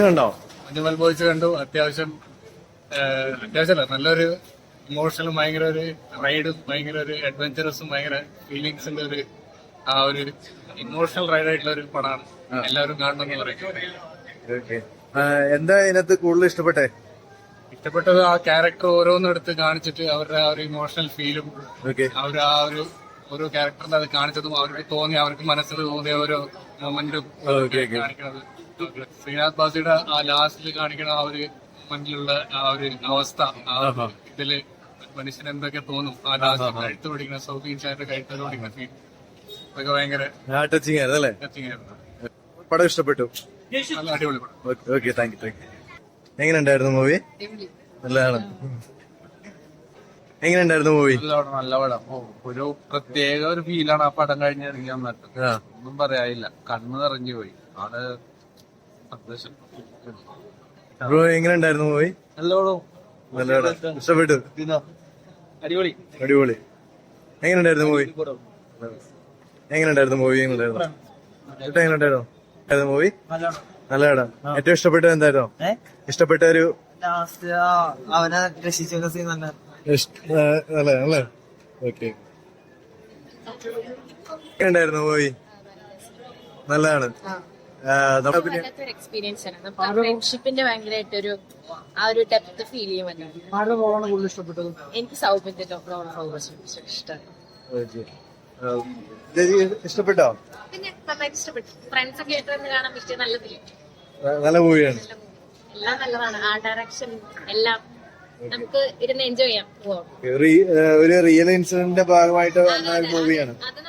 കണ്ടോ മഞ്ഞുമൽ ബോയ്സ് കണ്ടു. അത്യാവശ്യം അത്യാവശ്യമല്ല നല്ലൊരു ഇമോഷണലും ഭയങ്കര ഒരു റൈഡും ഭയങ്കര ഒരു അഡ്വഞ്ചറസും ഭയങ്കര ഫീലിങ്സിന്റെ ഒരു ആ ഒരു ഇമോഷണൽ റൈഡായിട്ടുള്ള ഒരു പടമാണ്. എല്ലാവരും കാണണമെന്ന് പറയും എന്താ ഇതിനകത്ത് കൂടുതൽ ഇഷ്ടപ്പെട്ടേ? ഇഷ്ടപ്പെട്ടത് ആ ക്യാരക്ടർ ഓരോന്നും എടുത്ത് കാണിച്ചിട്ട് അവരുടെ ആ ഒരു ഇമോഷണൽ ഫീലും അവർ ആ ഒരു ഓരോ ക്യാരക്ടറിന്റെ അത് കാണിച്ചതും അവർക്ക് തോന്നിയ അവർക്ക് മനസ്സിൽ തോന്നിയ ഓരോ മൊമെന്റും കാണിക്കണത് ശ്രീനാഥ് ബാസിയുടെ ആ ലാസ്റ്റിൽ കാണിക്കണ ആ ഒരു മൊമെന്റിലുള്ള ആ ഒരു അവസ്ഥ ഇതിൽ മനുഷ്യന് എന്തൊക്കെ തോന്നും? ആ ലാസ്റ്റ് കഴുത്ത് പിടിക്കുന്ന സൗബീൻ ചായന്റെ കഴുത്ത് പിടിക്കുന്ന ഫീൽ അതൊക്കെ ഭയങ്കര ടച്ചിങ് ആയിരുന്നു അല്ലേ? ടച്ചിങ് ആയിരുന്നു. പടം ഇഷ്ടപ്പെട്ടു? നല്ല അടിപൊളി പടം. Okay thank you thank you എങ്ങനെ ഉണ്ടായിരുന്നു മൂവി നല്ലതാണ്. എങ്ങനെ ഉണ്ടായിരുന്നു മൂവി നല്ല പടം നല്ല പടം ഒരു പ്രത്യേക ഒരു ഫീലാണ് ആ പടം കഴിഞ്ഞ് വന്നിട്ട്. ഒന്നും പറയാനില്ല. കണ്ണു നിറഞ്ഞു പോയി. ആൾ ബ്രോ എങ്ങനെ ഉണ്ടായിരുന്നു പോയി നല്ല പടം നല്ല പടം ഇഷ്ടപ്പെട്ടു അടിപൊളി. അടിപൊളി എങ്ങനെ ഉണ്ടായിരുന്നു മൂവി എങ്ങനെ ഉണ്ടായിരുന്നു മൂവി എങ്ങനെ ഉണ്ടായിരുന്നു എങ്ങനെ ഉണ്ടായിരുന്നു മൂവി നല്ല പടം ഏറ്റവും ഇഷ്ടപ്പെട്ടത് എന്തായിരുന്നു? ഇഷ്ടപ്പെട്ട ഒരു ലാസ്റ്റ് അവനെ രക്ഷിച്ച സീൻ നല്ല അല്ലേ അല്ലേ? ഓക്കെ. ഉണ്ടായിരുന്നു മൂവി നല്ലതാണ്. എക്സ്പീരിയൻസ് ആണ്. ഭയങ്കരമായിട്ടൊരു ആ ഒരു ഡെപ്ത് ഫീൽ ചെയ്യുമല്ലോ ഇഷ്ടപ്പെട്ടത്? എനിക്ക് സൗബിന്റെ ഇഷ്ടപ്പെട്ടോ? പിന്നെ നന്നായിട്ട് ഇഷ്ടപ്പെട്ടു. ഫ്രണ്ട്സ് ഒക്കെ ആയിട്ട് വന്ന് കാണാൻ പറ്റിയ നല്ല നല്ല മൂവിയാണ് എല്ലാം നല്ലതാണ്. ആ ഡയറക്ഷൻ എല്ലാം നമുക്ക് ഇരുന്ന് എൻജോയ് ചെയ്യാം. ഒരു റിയൽ ഇൻസിഡന്റിന്റെ ഭാഗമായിട്ട് വന്ന ഒരു മൂവിയാണ് അത്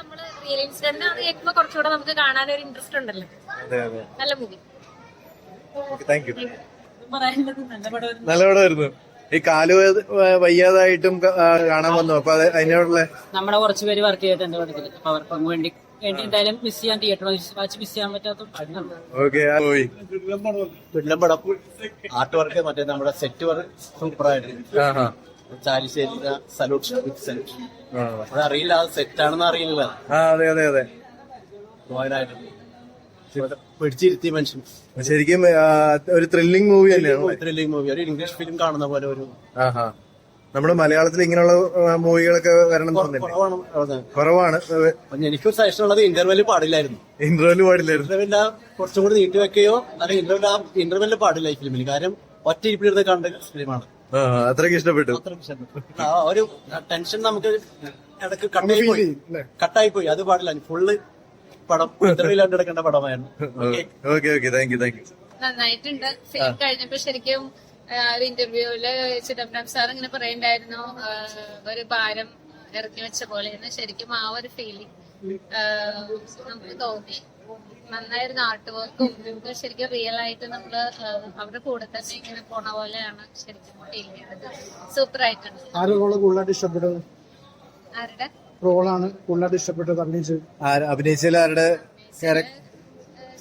റിയൽ ഇൻസിഡന്റ് അത് കേൾക്കുമ്പോ കുറച്ചുകൂടെ നമുക്ക് കാണാൻ ഒരു ഇൻട്രസ്റ്റ് ഉണ്ടല്ലോ. അതെ അതെ. നല്ല മൂവി നല്ല പടം നല്ല പടമായിരുന്നു ഈ കാൽ വയ്യാതായിട്ടും കാണാൻ വന്നു. അപ്പൊ അത് അതിനോടുള്ള നമ്മുടെ കുറച്ച് പേര് വർക്ക് ചെയ്തിട്ടുണ്ട് എന്റെ പടത്തിൽ അപ്പൊ അവർക്ക് വേണ്ടി വേണ്ടി എന്തായാലും മിസ് ചെയ്യാൻ തിയേറ്റർ വാച്ച് മിസ് ചെയ്യാൻ പറ്റാത്ത തുല്യം പടം. ആർട്ട് വർക്ക് മറ്റേ നമ്മുടെ സെറ്റ് വർക്ക് സൂപ്പറായിട്ട് ആഹാ. ചാലിശ്ശേരി സലൂട്ട് സലൂട്ട് അത് അറിയില്ല അത് സെറ്റ് ആണെന്ന് അറിയില്ല ആ അതെ അതെ അതെ. പോയതായിട്ട് പിടിച്ചിരുത്തി മനുഷ്യൻ. ശരിക്കും ഒരു ത്രില്ലിംഗ് മൂവി തന്നെയാണ് ത്രില്ലിംഗ് മൂവി ഒരു ഇംഗ്ലീഷ് ഫിലിം കാണുന്ന പോലെ ഒരു നമ്മുടെ മലയാളത്തിൽ ഇങ്ങനെയുള്ള മൂവികളൊക്കെ വരണം കുറവാണ്. എനിക്ക് സജഷനുള്ളത് അപ്പൊ എനിക്കൊരു സജഷൻ ഉള്ളത് ഇന്റർവെൽ പാടില്ലായിരുന്നു. ഇന്റർവെൽ പാടില്ലായിരുന്നു. ഇന്റർവെൽ കുറച്ചും കൂടി നീട്ടി വെക്കുകയോ അല്ലെങ്കിൽ ഇന്റർവെൽ ആ ഇന്റർവെൽ പാടില്ല ഈ ഫിലിമിൽ കാര്യം ഒറ്റ ഇരിപ്പിലിരുന്ന് കണ്ട ഫിലിമാണ് അത്രയ്ക്ക് ഇഷ്ടപ്പെട്ടു. ആ ഒരു ടെൻഷൻ നമുക്ക് ഇടയ്ക്ക് കട്ടായി പോയി. കട്ടായി പോയി. അത് പാടില്ല. ഫുള്ള് പടം ഇന്റർവ്യൂലാണ്ട് എടുക്കേണ്ട പടമായിരുന്നു. Okay okay okay thank you thank you നന്നായിട്ടുണ്ട്. ഫിലിം കഴിഞ്ഞപ്പോ ശരിക്കും ആ, ഒരു ഇന്റർവ്യൂവിൽ ചിദംബരം സാർ ഇങ്ങനെ പറയണ്ടായിരുന്നു ഒരു ഭാരം ഇറക്കി വെച്ച പോലെയെന്ന്. ശരിക്കും ആ ഒരു ഫീലിംഗ് നമുക്ക് തോന്നി. നന്നായിരുന്നു ആർട്ട് വർക്കും നമുക്ക് ശരിക്കും റിയൽ ആയിട്ട് നമ്മൾ അവരുടെ കൂടെ തന്നെ ഇങ്ങനെ പോണ പോലെയാണ് ശരിക്കും ഫീൽ ചെയ്തത് സൂപ്പർ ആയിട്ടുണ്ട്. കൂടുതലായിട്ട് ഇഷ്ടപ്പെട്ടത്? ആരുടെ? റോളാണ് കൂടുതലായിട്ട് ഇഷ്ടപ്പെട്ടത് അഭിനയിച്ചത്. അഭിനയിച്ചാൽ ആരുടെ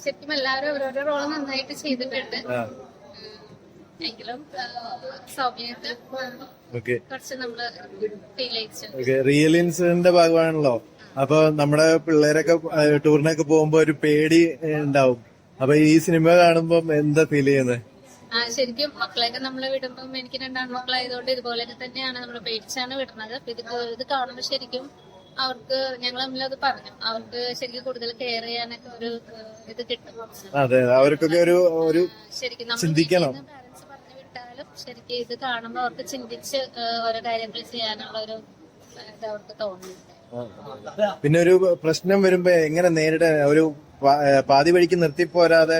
ശരിക്കും എല്ലാവരും അവരവരുടെ റോൾ നന്നായിട്ട് ചെയ്തിട്ടുണ്ട്. എങ്കിലും സൗമ്യത്ത് കുറച്ച് നമ്മൾ ഫീൽ ഓക്കെ. റിയൽ ഇൻസിഡന്റിന്റെ ഭാഗമാണല്ലോ. അപ്പൊ നമ്മുടെ പിള്ളേരൊക്കെ ടൂറിനൊക്കെ പോകുമ്പോ ഒരു പേടി ഉണ്ടാവും. അപ്പൊ ഈ സിനിമ കാണുമ്പോ എന്താ ഫീൽ ചെയ്യുന്നത് ആ ശരിക്കും മക്കളെയൊക്കെ നമ്മൾ വിടുമ്പം എനിക്ക് രണ്ടാണ് മക്കളായതുകൊണ്ട് ഇതുപോലെയൊക്കെ തന്നെയാണ് നമ്മൾ പേടിച്ചാണ് വിടുന്നത്. ഇത് ഇത് കാണുമ്പോൾ ശരിക്കും അവർക്ക് ഞങ്ങൾ തമ്മിൽ അത് പറഞ്ഞു. അവർക്ക് ശരിക്കും കൂടുതൽ കെയർ ചെയ്യാനൊക്കെ ഒരു ഇത് കിട്ടും. അതെ അവർക്കൊക്കെ ഒരു ഒരു ശരിക്കും നമ്മൾ ചിന്തിക്കണം. പാരന്റ്സ് പറഞ്ഞു വിട്ടാലും ശരിക്കും ഇത് കാണുമ്പോൾ അവർക്ക് ചിന്തിച്ച് ഓരോ കാര്യങ്ങൾ ചെയ്യാനുള്ള ഒരു ഇത് അവർക്ക് തോന്നുന്നുണ്ട്. പിന്നെ ഒരു പ്രശ്നം വരുമ്പോ എങ്ങനെ നേരിടാൻ ഒരു പാതി വഴിക്ക് നിർത്തി പോരാതെ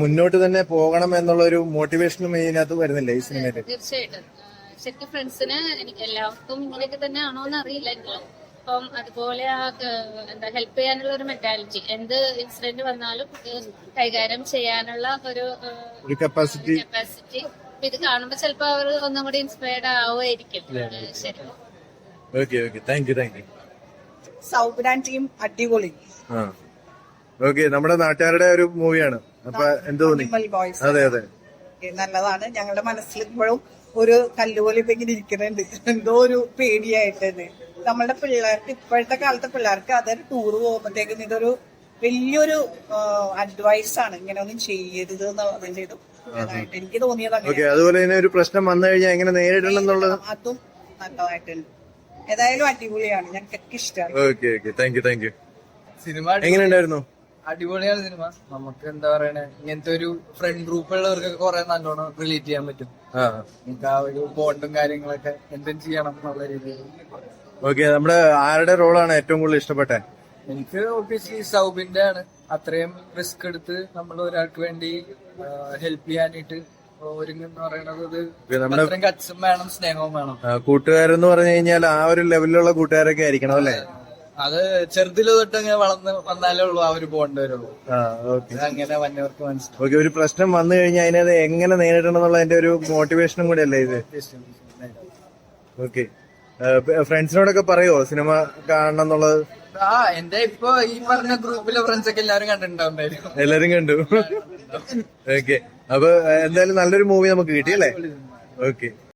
മുന്നോട്ട് തന്നെ പോകണം എന്നുള്ള ഒരു മോട്ടിവേഷനും ഇതിനകത്ത് വരുന്നില്ല ഈ സിനിമയിൽ? തീർച്ചയായിട്ടും. ശരിക്കും ഫ്രണ്ട്സിന് എനിക്ക് എല്ലാവർക്കും ഇങ്ങനെയൊക്കെ തന്നെ ആണോ എന്ന് അറിയില്ല അപ്പം അതുപോലെ ആ എന്താ ഹെൽപ്പ് ചെയ്യാനുള്ള ഒരു മെന്റാലിറ്റി എന്ത് ഇൻസിഡന്റ് വന്നാലും ഇത് കൈകാര്യം ചെയ്യാനുള്ള ഒരു ഒരു കപ്പാസിറ്റി കപ്പാസിറ്റി ഇത് കാണുമ്പോൾ ചിലപ്പോൾ അവർ ഒന്നും കൂടി ഇൻസ്പയർഡ് ആവുമായിരിക്കും. ശരി okay okay thank you thank you team അടിപൊളി. ആ. ഓക്കെ നമ്മുടെ നാട്ടുകാരുടെ ഒരു മൂവിയാണ്. അപ്പൊ എന്ത് തോന്നി? Animal Boys. അതെ അതെ. നല്ലതാണ്. ഞങ്ങളുടെ മനസ്സിൽ ഇപ്പോഴും ഒരു കല്ലുപോലെ ഇപ്പൊ ഇങ്ങനെ ഇരിക്കുന്നുണ്ട്. എന്തോ ഒരു പേടിയായിട്ടുണ്ട് നമ്മളുടെ പിള്ളേർക്ക് ഇപ്പോഴത്തെ കാലത്തെ പിള്ളേർക്ക് അതൊരു ടൂർ പോകുമ്പോഴത്തേക്കും ഇതൊരു വലിയൊരു അഡ്വൈസ് ആണ്. ഇങ്ങനെ ഒന്നും ചെയ്യരുത് എന്ന് പറഞ്ഞത് നന്നായിട്ട് എനിക്ക് തോന്നിയത് ഓക്കെ അതുപോലെ തന്നെ ഒരു പ്രശ്നം വന്നു കഴിഞ്ഞാൽ എങ്ങനെ നേരിടണം എന്നുള്ളത്? അതും നല്ലതായിട്ടുണ്ട്. ഏതായാലും അടിപൊളിയാണ്. ഞങ്ങൾക്ക് ഇഷ്ടമാണ്. Okay okay thank you thank you cinema എങ്ങനെ ഉണ്ടായിരുന്നു അടിപൊളിയാണ് സിനിമ. നമുക്ക് എന്താ പറയണേ? ഇങ്ങനത്തെ ഒരു ഫ്രണ്ട് ഗ്രൂപ്പ് ഉള്ളവർക്കൊക്കെ കുറെ നല്ലോണം റിലേറ്റ് ചെയ്യാൻ പറ്റും. ആ. നമുക്ക് ആ ഒരു ബോണ്ടും കാര്യങ്ങളൊക്കെ എന്തും ചെയ്യണം എന്നുള്ള രീതിയിൽ. ഓക്കെ നമ്മുടെ ആരുടെ റോളാണ് ഏറ്റവും കൂടുതൽ ഇഷ്ടപ്പെട്ടെ? എനിക്ക് ഓബിയസ്ലി സൗബിന്റെ ആണ് അത്രയും റിസ്ക് എടുത്ത് നമ്മൾ ഒരാൾക്ക് വേണ്ടി ഹെൽപ്പ് ചെയ്യാനായിട്ട് കൂട്ടുകാരെന്ന് പറഞ്ഞു കഴിഞ്ഞാൽ ആ ഒരു ലെവലിലുള്ള കൂട്ടുകാരൊക്കെ ആയിരിക്കണം അല്ലേ? അത് ചെറുതിൽ തൊട്ട് അങ്ങനെ വളർന്ന് വന്നാലേ ഉള്ളൂ ആ ഒരു ബോണ്ട് വരുള്ളൂ. അങ്ങനെ വന്നവർക്ക് മനസ്സിലാവും. ഒരു പ്രശ്നം വന്നു കഴിഞ്ഞാൽ അതിനത് എങ്ങനെ നേരിടണം എന്നുള്ളതിന്റെ ഒരു മോട്ടിവേഷനും കൂടെ അല്ലേ ഇത്? ഓക്കെ ഫ്രണ്ട്സിനോടൊക്കെ പറയോ സിനിമ കാണണം എന്നുള്ളത്? ആ എന്റെ ഇപ്പൊ ഈ പറഞ്ഞ ഗ്രൂപ്പിലെ ഫ്രണ്ട്സ് ഒക്കെ എല്ലാരും കണ്ടിട്ടുണ്ടാവും എല്ലാരും കണ്ടു. ഓക്കെ അപ്പൊ എന്തായാലും നല്ലൊരു മൂവി നമുക്ക് കിട്ടി അല്ലേ? ഓക്കെ